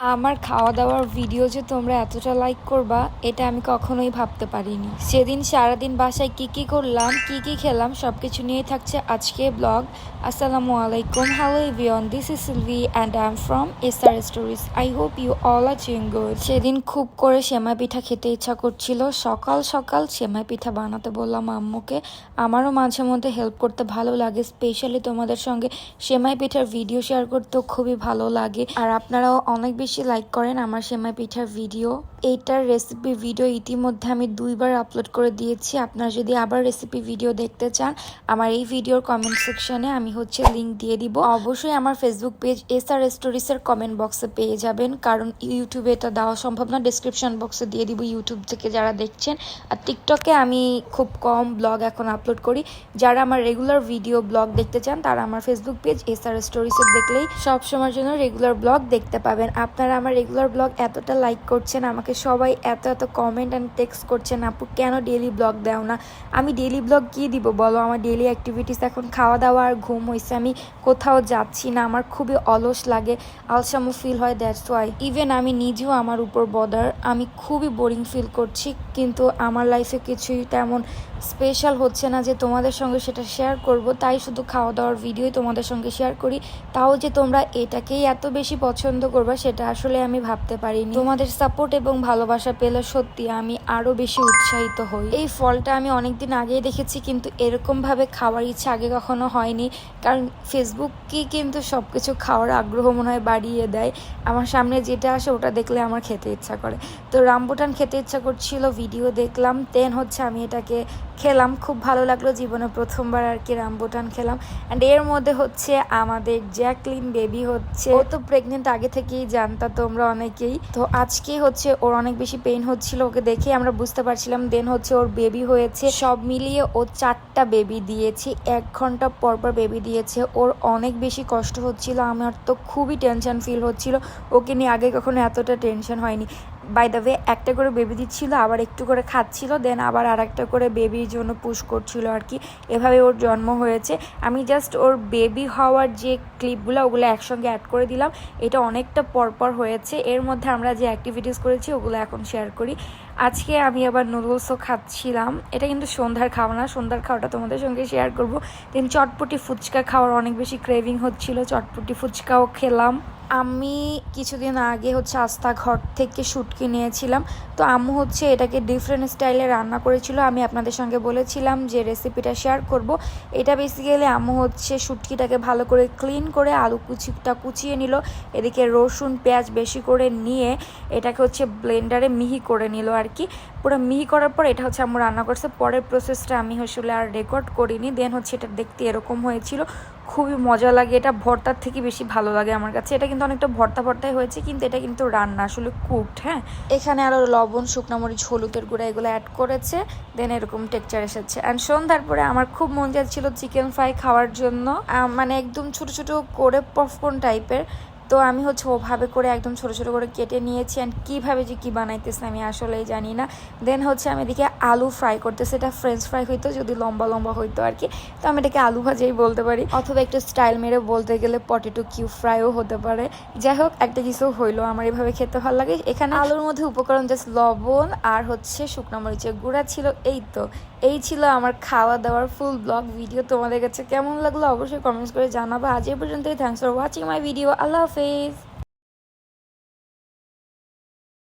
আমার খাওয়া দাওয়ার ভিডিও যে তোমরা এতটা লাইক করবা, এটা আমি কখনোই ভাবতে পারিনি। সেদিন সারাদিন বাসায় কি কি করলাম, কি কি খেলাম সব কিছু নিয়েই থাকছে আজকে ব্লগ আসসালামু আলাইকুম। Hello everyone this is Silvi and I am from SR stories I hope you all are good সেদিন খুব করে সেমাই পিঠা খেতে ইচ্ছা করছিল। সকাল সকাল সেমাই পিঠা বানাতে বললাম আম্মুকে। আমারও মাঝে মধ্যে হেল্প করতে ভালো লাগে স্পেশালি তোমাদের সঙ্গে সেমাই পিঠার ভিডিও শেয়ার করতেও খুবই ভালো লাগে। আর আপনারাও অনেক বেশি লাইক করেন আমার সেমাই পিঠার ভিডিও এইটার রেসিপি ভিডিও ইতিমধ্যে আমি দুইবার আপলোড করে দিয়েছি। আপনারা যদি আবার রেসিপি ভিডিও দেখতে চান, আমার এই ভিডিওর কমেন্ট সেকশনে আমি হচ্ছে লিংক দিয়ে দিব। অবশ্যই আমার ফেসবুক পেজ এস আর স্টোরিসের কমেন্ট বক্সে পেয়ে যাবেন, কারণ ইউটিউবে এটা দেওয়া সম্ভব না। ডিসক্রিপশন বক্সে দিয়ে দিব ইউটিউব থেকে যারা দেখছেন। আর টিকটকে আমি খুব কম ব্লগ এখন আপলোড করি। যারা আমার রেগুলার ভিডিও ব্লগ দেখতে চান, তারা আমার ফেসবুক পেজ এস আর স্টোরিসে দেখলেই সব সময়ের জন্য রেগুলার ব্লগ দেখতে পাবেন। আপনারা আমার রেগুলার ব্লগ এতটা লাইক করছেন, আমাকে সবাই এত এত কমেন্ট অ্যান্ড টেক্সট করছেন, আপু কেন ডেলি ব্লগ দাও না? আমি ডেলি ব্লগ কী দিব বলো? আমার ডেলি অ্যাক্টিভিটিস এখন খাওয়া দাওয়া আর ঘুম হয়েছে আমি কোথাও যাচ্ছি না, আমার খুবই অলস লাগে আলসামো ফিল হয় দ্যাটস ওয়াই ইভেন আমি নিজেও আমার উপর বদার আমি খুবই বোরিং ফিল করছি, কিন্তু আমার লাইফে কিছুই তেমন স্পেশাল হচ্ছে না যে তোমাদের সঙ্গে সেটা শেয়ার করব, তাই শুধু খাওয়া দাওয়ার ভিডিওই তোমাদের সঙ্গে শেয়ার করি, তাও যে তোমরা এটাকেই এত বেশি পছন্দ করবা, সেটা আসলে আমি ভাবতে পারিনি। তোমাদের সাপোর্ট এবং ভালোবাসা পেলে সত্যি আমি আরও বেশি উৎসাহিত হই। এই ফলটা আমি অনেকদিন আগেই দেখেছি, কিন্তু এরকমভাবে খাওয়ার ইচ্ছা আগে কখনো হয়নি। কারণ ফেসবুককে কিন্তু সব কিছু খাওয়ার আগ্রহ মনে হয় বাড়িয়ে দেয়। আমার সামনে যেটা আসে ওটা দেখলে আমার খেতে ইচ্ছা করে। তো রামবুটান খেতে ইচ্ছা করছিল ভিডিও দেখলাম দেন হচ্ছে আমি এটাকে খেলাম, খুব ভালো লাগল জীবনে প্রথমবার আর কি রামবুটান খেলাম। অ্যান্ড এর মধ্যে হচ্ছে আমাদের জ্যাকলিন বেবি হচ্ছে। ও তো প্রেগনেন্ট আগে থেকেই জানতা তোমরা অনেকেই। তো আজকে হচ্ছে ওর অনেক বেশি পেইন হচ্ছিল, ওকে দেখে আমরা বুঝতে পারছিলাম দেন হচ্ছে ওর বেবি হয়েছে। সব মিলিয়ে ও চারটা বেবি দিয়েছে, এক ঘণ্টা পর পর বেবি দিয়েছে। ওর অনেক বেশি কষ্ট হচ্ছিল, আমার তো খুবই টেনশন ফিল হচ্ছিল। ওকে নিয়ে আগে কখনো এতটা টেনশন হয়নি। বাই দ্য ওয়ে একটা করে বেবি দিচ্ছিল, আবার একটু করে খাচ্ছিল দেন আবার আর একটা করে বেবির জন্য পুশ করছিল আর কি। এভাবে ওর জন্ম হয়েছে। আমি জাস্ট ওর বেবি হওয়ার যে ক্লিপগুলো ওগুলো একসঙ্গে অ্যাড করে দিলাম। এটা অনেকটা পরপর হয়েছে। এর মধ্যে আমরা যে অ্যাক্টিভিটিস করেছি, ওগুলো এখন শেয়ার করি। আজকে আমি আবার নুডলসও খাচ্ছিলাম। এটা কিন্তু সন্ধ্যার খাওয়া না। সন্ধ্যার খাওয়াটা তোমাদের সঙ্গে শেয়ার করব। দেন চটপটি ফুচকা খাওয়ার অনেক বেশি ক্রেভিং হচ্ছিল। চটপটি ফুচকাও খেলাম। আমি কিছুদিন আগে হচ্ছে আস্থা ঘর থেকে শুটকি নিয়েছিলাম। তো আম্মু হচ্ছে এটাকে ডিফারেন্ট স্টাইলে রান্না করেছিল। আমি আপনাদের সঙ্গে বলেছিলাম যে রেসিপিটা শেয়ার করব। এটা বেসিক্যালি আম্মু হচ্ছে শুটকিটাকে ভালো করে ক্লিন করে আলু কুচিটা কুচিয়ে নিল। এদিকে রসুন, পেঁয়াজ বেশি করে নিয়ে এটাকে হচ্ছে ব্লেন্ডারে মিহি করে নিল আর কি পুরো মিহি করার পর এটা হচ্ছে আম্মু রান্না করছে। পরের প্রসেসটা আমি আসলে আর রেকর্ড করিনি। দেন হচ্ছে এটা দেখতে এরকম হয়েছিল। খুবই মজা লাগে। এটা ভর্তার থেকে বেশি ভালো লাগে আমার কাছে। এটা কিন্তু অনেকটা ভর্তা ভর্তাই হয়েছে, কিন্তু এটা কিন্তু রান্না আসলে কুকড হ্যাঁ? এখানে আরও লবণ মরিচ, হলুদের গুঁড়া এগুলো অ্যাড করেছে দেন এরকম টেক্সচার এসেছে। অ্যান্ড সন্ধ্যার পরে আমার খুব মন যাচ্ছিল চিকেন ফ্রাই খাওয়ার জন্য। মানে একদম ছোট ছোট করে পপকর্ন টাইপের তো আমি হচ্ছে ওভাবে করে একদম ছোট ছোট করে কেটে নিয়েছি অ্যান্ড কীভাবে যে কী বানাইতেছে আমি আসলেই জানি না। দেন হচ্ছে আমি এদিকে আলু ফ্রাই করতেছি, এটা ফ্রেঞ্চ ফ্রাই হইতো, যদি লম্বা লম্বা হইতো আর কি তো আমি এটাকে আলু ভাজাই বলতে পারি। অথবা একটু স্টাইল মেরে বলতে গেলে পটেটো কিউ ফ্রাইও হতে পারে। যাই হোক, একটা কিছু হইল, আমার এভাবে খেতে ভালো লাগে। এখানে আলুর মধ্যে উপকরণ জাস্ট লবণ আর হচ্ছে শুকনো মরিচের গুঁড়া ছিল, এই তো। এই ছিল আমার খাওয়া দাওয়ার ফুল ব্লগ ভিডিও তোমাদের কাছে কেমন লাগল অবশ্যই কমেন্টস করে জানাব। আজ এই পর্যন্তই thanks for watching my video আল্লাহ হাফেজ